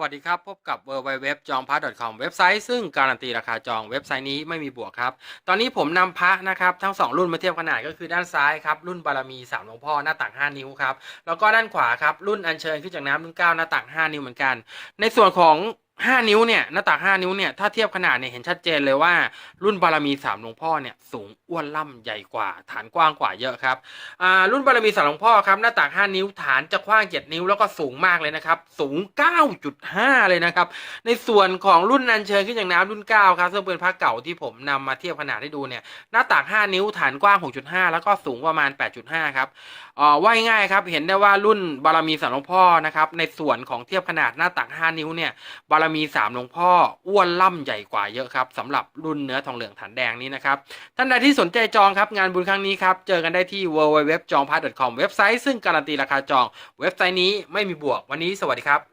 สวัสดีครับ พบกับ w w w จองพระ .com เว็บไซต์ซึ่งการันตีราคาจองเว็บไซต์นี้ไม่มีบวกครับ ตอนนี้ผมนำพระนะครับทั้ง 2 รุ่นมาเทียบขนาดก็คือด้านซ้ายครับรุ่นบารมี3หลวงพ่อหน้าตัก 5 นิ้วครับแล้วก็ด้านขวาครับรุ่นอัญเชิญขึ้นจากน้ำรุ่น9หน้าตัก 5 นิ้วเหมือนกัน ในส่วนของ 5นิ้วเนี่ยหน้าตัก5นิ้วเนี่ยถ้าเทียบขนาดเนี่ยเห็นชัดเจนเลยว่า รุ่นบารมี3หลวงพ่อเนี่ยสูงอ้วนล่ำใหญ่กว่า ฐานกว้างกว่าเยอะครับอ่ารุ่นบารมีสามหลวงพ่อครับหน้าต่าง5นิ้วฐานจะกว้าง7นิ้วแล้วก็สูงมากเลยนะครับสูง9.5เลยนะครับในส่วนของรุ่นอัญเชิญขึ้นอย่างน้ำรุ่น9ครับซึ่งเป็นพระเก่าที่ผมนำมาเทียบขนาดให้ดูเนี่ยหน้าต่าง5นิ้วฐานกว้าง6.5แล้วก็สูงประมาณ8.5ครับอ่าว่าง่ายครับเห็นได้ว่ารุ่นบารมีสามหลวงพ่อนะครับในส่วนของเทียบขนาดหน้าต่าง5นิ้วเนี่ยบารมีสามหลวงพ่ออ้วนล่ำใหญ่กว่าเยอะครับสำหรับรุ่นเนื้อทองเหลืองฐานแดงนี้นะครับท่านใดที่สนใจจองครับงานบุญครั้งนี้ครับเจอกันได้ที่ w w w จองพัท .com เว็บไซต์ซึ่งการันตีราคาจอง เว็บไซต์นี้ไม่มีบวกวันนี้สวัสดีครับ